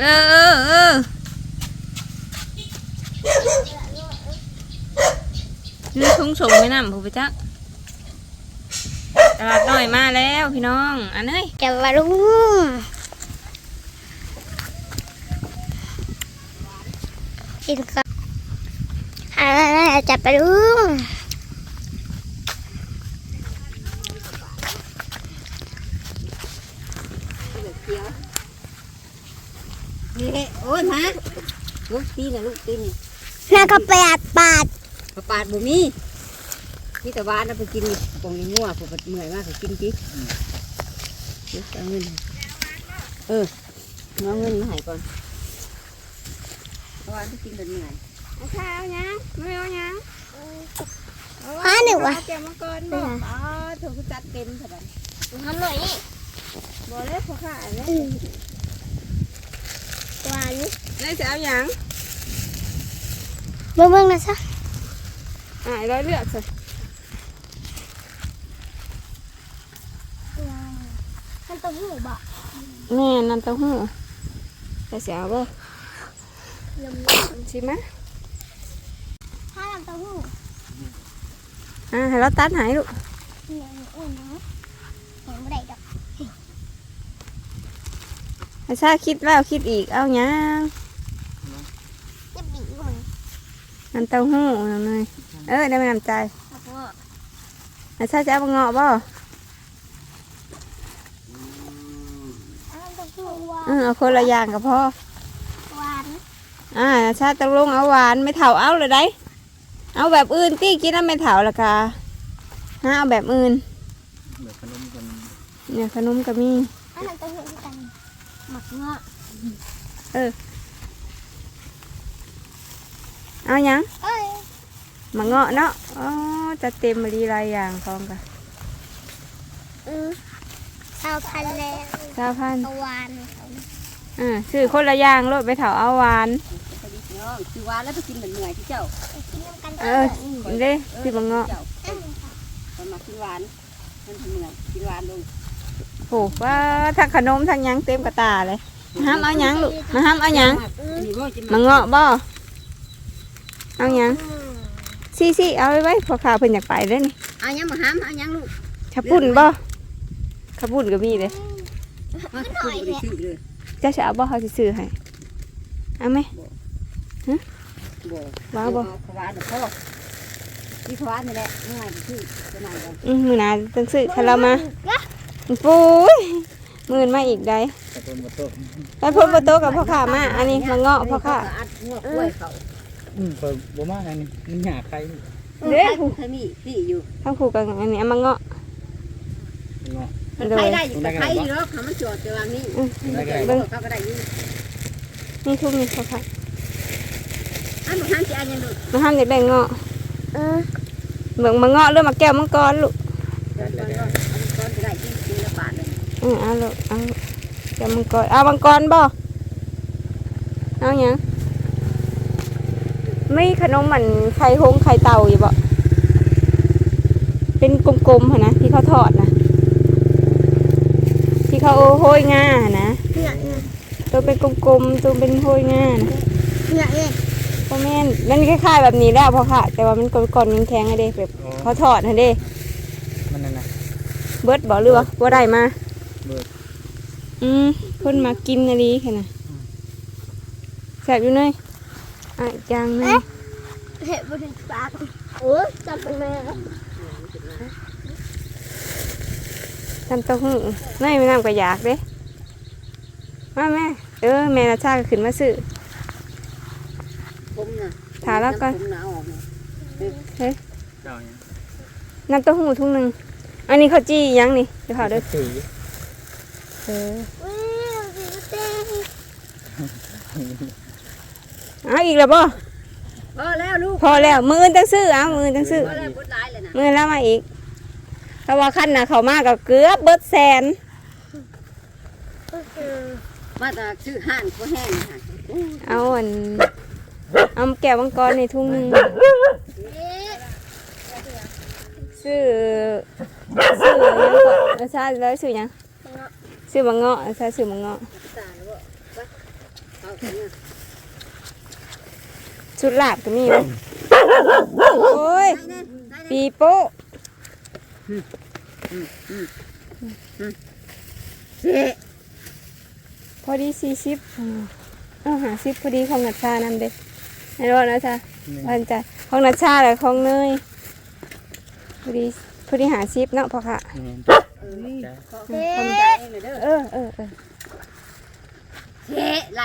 เออเออเออนี่ทุ่งสงไม่นำผู้ไปจักตลาดน้อยมาแล้วพี่น้องอันนี้จะมาลุงกินข้าวอ่าจะไปลุง นี่โอ้ยมาลูกตีนะลูกตีนี่แล้วก็ไปอัดปาดปลาปาดบ่มีนี่แต่ว่านะไปกินนี่ปองนี่งัวผมเมื่อยมากก็กินจิเดี๋ยวเอาเงินให้เออเอาเงินมาให้ก่อนเพราะว่าไปกินแบบเหนื่อยเอาข้าวยังไม่เอายังฮะหนึ่งวะเก็บมาก่อนบอกอ๋อเธอก็จัดเต็มเถอะบัดทำหน่อยนี่บอกเลยพอค่ะเลย หวานได้จะเอายังเบิ่งเบิ่งนะซะอ่าร้อยเลือกสิมันต้องหูบ่แม่น้ำเต้าหู้ได้จะเอาบ่ลมชิมไหมถ้าลำเต้าหู้อ่าให้เราตัดใหายลูกเนี่ยอุ่นนะเห็นไม่ได้ดอกให้ชาคิดแล้วคิดอีกเอายังจะบีบมันน้ำเต้าหู้น้ำเลยเออได้ไหมน้ำใจแล้วก็ให้ชาจะเอามาเงาะบ่ลำเต้าหู้หวานเออเอาคนละอย่างกับพ่อหวานอ่าชาตกลงเอาหวานไม่เถาเอาเลยได้เอาแบบอื่นตี้กินแล้วไม่เถาละกาฮะเอาแบบอื่นเหมือนขนมกันเนี่ยขนมก็มีอันนั้นเต้าหู้ที่กันหมัก เงาะเอายังเอ้ยมาเงาะเนาะอ๋อจะเต็มมาดีหลายอย่างพร้อมกันอือข้าวพันแล้วเก้าพันเอาหวานอ่าซื้อคนละอย่างรถไปเถาเอาหวานสวัสดีพี่น้องคือว่าแล้วไปกินแบบเหนื่อยที่เจ้าไปกินกันเออเด้ซื้อมาเงาะเจ้าคนมากินหวานมันเหนื่อยกินหวานลงโหว่าทั้งขนมทั้งหยังเต็มกระตาเลยมา ห้ามเอาหยังลูกมาห้ามเอาหยังนี่ว่าจะมามาเงาะบ่เอาหยังซี่ซี่เอาไว้ไว้พอข่าวเพิ่นอยากไปเด้อนี่เอายังมาห้ามเอายังลูกขับปุ่นบ่ขับปุ่นก็มีเลยมาคุณบริสุทธิ์เลยเจะจะเอาบ่เขาสิซื้อให้เอาไหมบ่ว้าวบ่ขวานพ่อที่ขวานนี่แหละง่ายที่จะไหนกันอืมมือหนาต้องซื้อคันเรามาปุ้ย มือนมาอีกได้กระต้นกระต้นไปพ่นประตูกับพ่อข้ามาอันนี้มาเงาะพ่อข้าอัดงอกกล้วยเขาอืมเปิดบ่มากอันนี้มันหยาใครเด้อเคยมีพี่อยู่ทั้งผูกกันอันนี้เอามาเงาะเงาะมันใครได้อยู่กับใครอยู่หรอกเขามันจอดแต่ว่านี่อืมได้ไงเบิ่งเขาก็ได้อยู่นี่ทุ่มนี่พ่อข้าอันมันห้ามจะอันยังดูมาห้ามเด็กแบ่งเงาะเออเบิ่งมาเงาะเรื่องมาแก้วมังกรลูกก่ เลยอือเอาลูกเอาแก้วมังกรเอามังกรบ่เอาหยังไม่ขนมเหมือนไข่หงไข่เต่าอยู่บ่เป็นกลมๆหั่นนะที่เขาทอดนะที่เขาโห้อยง่าหั่นนะเนี่ยเนี่ยตัวเป็นกลมๆตัวเป็นโห้อยง่านะเนี่ยเนี่ยพ่อแม่นมันคล้ายๆแบบนี้แล้วพอค่ะ แต่ว่ามันก่อนๆแข็งๆอะเด้แบบอ๋อเขาทอดฮะเด้มันนั่นนะเบิดบ่หรือว่าบ่ได้มา เบิดอืมเพิ่นมากินอันนี้แค่น่ะแซ่บอยู่เนยอะอีกอย่างหนึงเห็ดบนปากโอ้ยจับมันแม่ทำเต้าหู้เนยไม่น้ำก็อยากเด้มาแม่ เออ แม่นาชาก็ขึ้นมาซื้อผมน่ะถามแล้วก่อนผมน่ะเอาออกมาเจ้าเนี่ยน้ำเต้าหู้ทุ่งหนึงอันนี้เขาวจี้ยังนี่เดี๋ยวเขาเด้อสี เอออุ้ยสีเต้เอาอีกแล้วบ่พอแล้วลูกพอแล้วมืออนจังซื้อเอามืออนจังซื้อพอแล้วพุดร้ายเลยนะมือแล้วมาอีกเพราะว่าขั้นน่ะเขามากกับเกือบเบิดแสนมาจากชื่อห้านก็แห้งค่ะเอาอันเอาแก้วมังกรในทุ่งหนึงซื้อซื้อหยังก่อนอาชาแล้วซื้อหยัง ซื้อมังเงาะอาชาซื้อมังเงาะชุดลาบก็มีนะโอ้ยปีโป้พอดีสี่สิบเอาหาสิบพอดีของนัชชานำเด็กในรถนะจ๊ะพันใจของนัชชาเลยของเนยพอดีพอดีหาสิบเนาะพ่อค่ะ เอ้ยจ้ะขอเจ๊ขอบใจเองเลยเด้อเออเออเออเจ๊ไร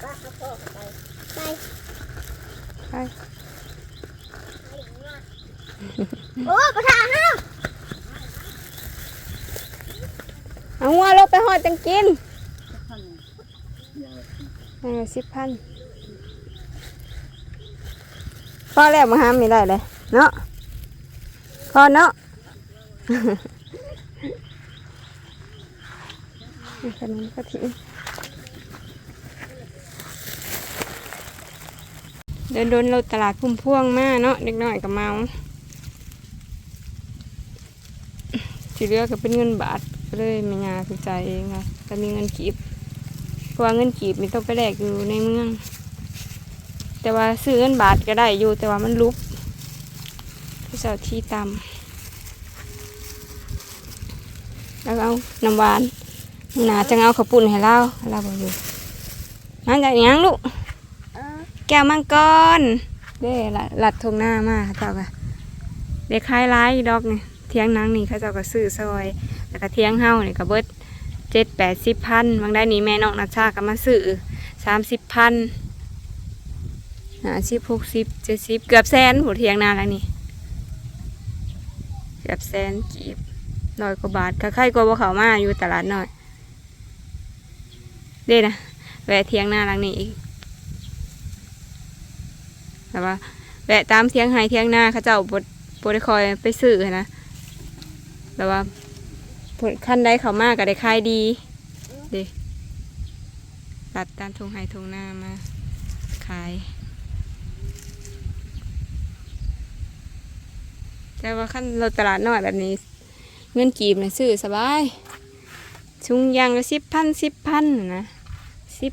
ไปไปโอ้ประธานฮะเอางัวลงไปหอดจังกินยังเออสิบพันพอแล้วมาห้ามไม่ได้เลย เนาะพอเนาะขนมกะทิเดินโดนเราตลาดพุ่มพวงมาเนาะเด็กน้อยกับเมาที่เลือก็เป็นเงินบาทก็เลยไม่ยาคือจ่ายเองค่ะแต่มีเงินกีบเพราะว่าเงินกีบมันต้องไปแลกอยู่ในเมือง แต่ว่าซื้อเงินบาทก็ได้อยู่แต่ว่ามันลุบ พี่สาที่ตำแล้วเอาน้ำหวานหนาจะเอาข้าวปุ้นให้เราเราบอกอยู่นั่นจากยังลูกแก้วมังกรเด้หลัดทงหน้ามาเขาเจ้าก็เด็กคล้ายร้ายดอกนี่เทียงนังนี่เขาเจ้าก็ซื้อซอยแล้วก็เทียงเฮานี่ก็เบิดเจ็ดแปดสิบพันบางได้นี่แม่น้องนัชชาก็มาซื้อสามสิบพันหาสิบหกสิบเจ็ดสิบเกือบแสนหัวเทียงนาแล้วนี่ กือบแสนกีบร้อยกว่าบาทก็ใครก็บ่เขามาอยู่ตลาดน้อยเด้นะแวะเทียงหน้าหลังนี้อีกแต่ว่าแวะตามเทียงไห้เทียงหน้าเขาเจ้าบดบดได้คอยไปซื้อนะแต่ว่าผลขั้นได้เขามากก็ได้ขายดีเด็ตัดตามทงไห้ทงหน้ามาขาย แต่ว่าขั้นเราตลาดน้อยแบบนี้ เงินกีบนะซื้อสบายชุงยางละสิบพันสิบพันนะสิบ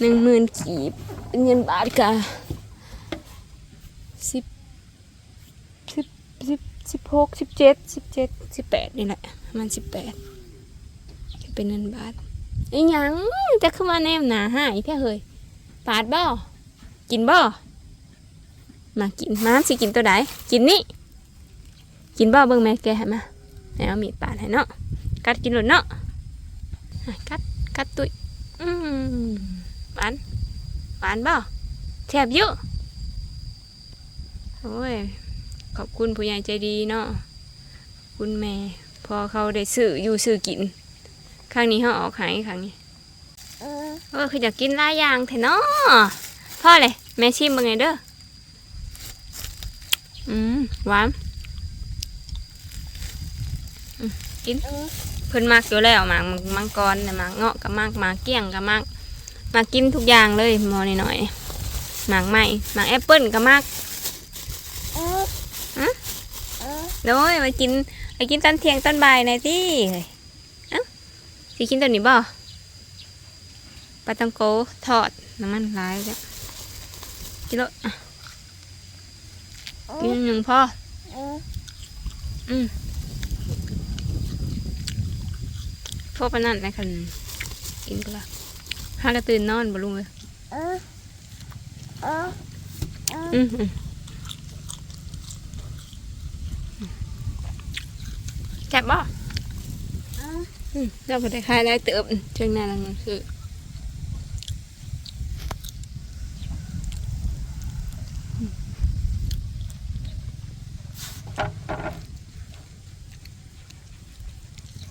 หนึ่งหมื่นกีบเป็นเงินบาทกะสิบสิบสิบสิบหกสิบเจ็ดสิบเจ็ดสิบแปดนี่แหละประมันสิบแปดจะเป็นเงินบาทไอ้ยังจะขึ้นมาแนมหนาหายแท้เฮยปาดบ่กินบ่มากินมาสิกินตัวใดกินนี่ กินบ่เบิ่งแม่แกให้มาให้เอามีดปาดให้เนาะกัดกินหลุดเนาะกัดกัดตุยอืมหวานหวานบ่แซ่บอยู่โอ้ยขอบคุณผู้ใหญ่ใจดีเนาะคุณแม่ พอเขาได้ซื้ออยู่ซื้อกินครั้งนี้เขาออกหายครั้งนี้เออเออคืออยากกินหลายอย่างแท้เนาะพ่อเลยแม่ชิมเป็นไงเด้ออืมหวาน กินเออเพิ่นมักอยู่แล้วหมากมังกรเนี่ยหมากเงาะกับมากหมากเกี้ยงกับมากมากินทุกอย่างเลยหมอหน่อยๆหมากใหม่หมากแอปเปิ้ลกับมากเออฮะเออโน้ยมากินมากินตอนเที่ยงตอนบ่ายหน่อยสิเฮ้ยเอ้าสิกินตัวนี้บ่ปลาตังโกทอดน้ำมันร้ายจ้ะกินแล้วอะกินหนึ่งพอเอออืม พวกปานนั่นนะคันกินก็ละห้ากระตื่นนอนบ่ลุงเลยเออเออเอออืมอืมแซ่บบ่เอออืมเราไปได้ขายได้เติบช่วงหน้าหลังนั้นคือ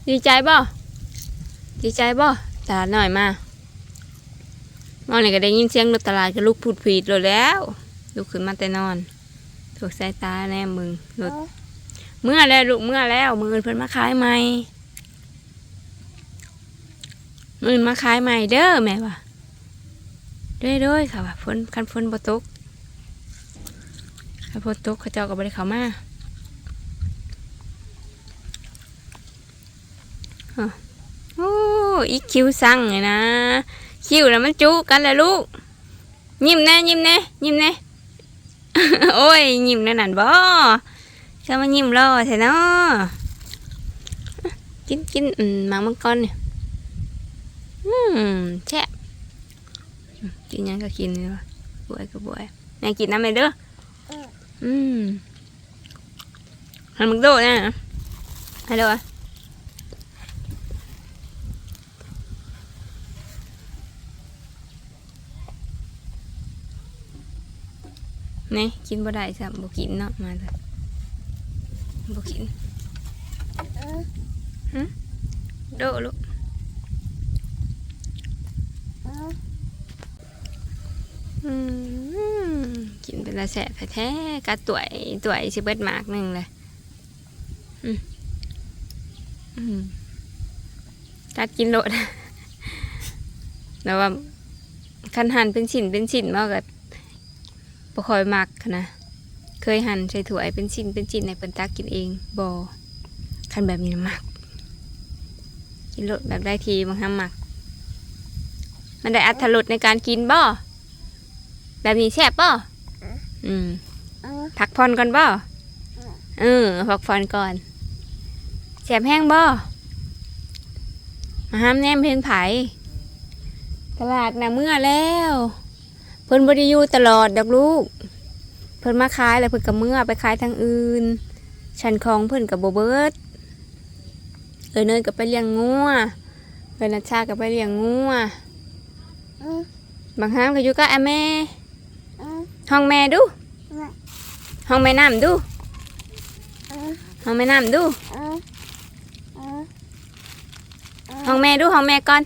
ดีใจบ่ ดีใจบ่ตลาดหน่อยมามองนี่ก็ได้ยินเสียงรถตลาดก็ลุกพูดผีดเลยแล้วลุกขึ้นมาแต่นอนถูกสายตาแน่มึงรถเมื่อแล้วลูกเมื่อแล้วมืออนเพิ่นมาขายใหม่มื่นมาขายใหม่เด้อแม่ว่ะด้วยด้วยค่ะว่าฝนคันฝนบ่ตกคันฝนตกเขาเจ้าก็บ่ได้เข้ามาฮะโอ้อีคิวสั่งเลยนะ คิวแล้วมันจุกันเลยลูก ยิ้มแน่ยิ้มแน่ยิ้มแน่โอ้ยยิ้มนั่นนั่นบ่จะมายิ้มรอแท้เนาะกินกินอืมหมังมังกรเนี่ยอืมแช่บอืมกินหยังก็กินเลยวะบวยก็บวยนายกินน้ำเลยเด้ออืมหันมึงโดดนะฮัลโหล นี่กินบ่ได้จ้ะบ่กินเนาะมาเลยบ่กินหึโดดลูกอืมกินเป็นละแสบแท้ๆกะต่วยต่วยสิเบิดมากหนึ่งเลยกัดกินโลดแล้วว่าคันหันเป็นชิ้นเป็นชิ้นมาก็บ่ ค่อยมักนะ เคยหั่นใส่ถ้วเป็นชิ้นเป็นชิ้นในเปิ้นตักกินเองบ่คันแบบนี้มัก กินโลดแบบได้ทีบางครั้งมัก มันได้อัตรสในการกินบ่แบบนี้แซ่บป่อืมพักผ่อนก่อนบ่เออพักผ่อนก่อนแซ่บแห้งบ่มาห้ามแนมเพนไผตลาดน่ะเมื่อแล้ว เพิ่นบ่ได้อยู่ตลอดดอกลูก เพิ่นมาขายแล้วเพิ่นก็เมื่อไปขายทางอื่น ชั้นของเพิ่นก็บ่เบิด เอ้ยเนยก็ไปเลี้ยงงัวเอ้ยนัชชาก็ไปเลี้ยงงัวบางครั้งก็อยู่กับอาแม่ ห้องแม่ดู ห้องแม่น้ำดู ห้องแม่น้ำดู ห้องแม่ดูห้องแม่ก่อน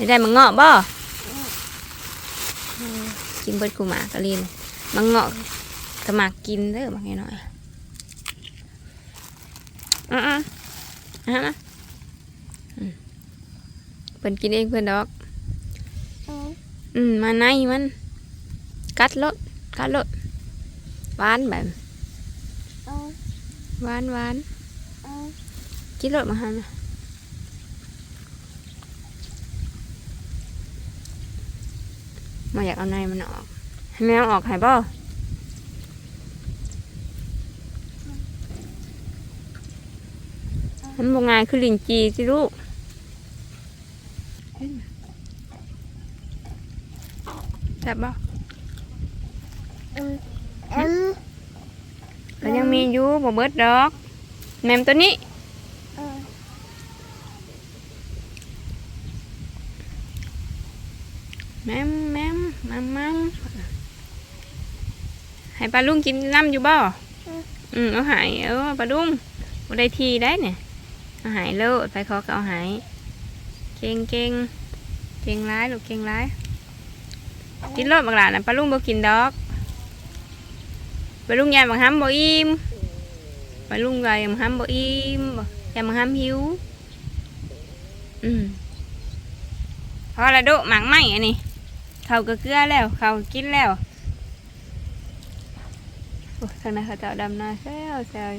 ได้ได้มังเงาะบ่กินเบิดกูหมากกะลินมังเงาะกะหมากกินเด้อบางไงหน่อยอะอะอะมาอืมเพิ่นกินเองเพิ่นดอก อืมมาในมันกัดรถกัดรถหวานแบบหวานหวานกินรถมาหันน่ะมาอยากเอาในมันออก ให้แมวออกให้บ่มันบ่ง่ายคือลินจีสิลูกแซ่บบ่ก็ยังมีอยู่บ่เบิดดอก แมมตัวนี้ แมมแมม มัมมัมให้ปลาลุงกินน้ำอยู่บ่อืมเอาหายเออปลาลุงบ่ได้ทีได้เนี่ยเอาหายแล้วไปขอก็เอาหายเก่งเก่งเก่งร้ายลูกเก่งร้าย กินรสบางหลานนะปลาลุงบ่กินดอกปลาลุงยายบางห้ำบ่อิ่มปลาลุงยายบางห้ำบ่อิ่มบ่ยายบางห้ำหิวอืมพอละโดะหมักไหมอันนี้ เขาก็เกลือแล้ว เขากินแล้วโอ้ทางนั้นเขาจ้าดำนาแซวแซว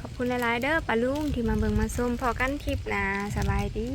ขอบคุณหลายๆเด้อปลาลุงที่มาเบิ่งมาส้มพอกันคลิปนะสบายดี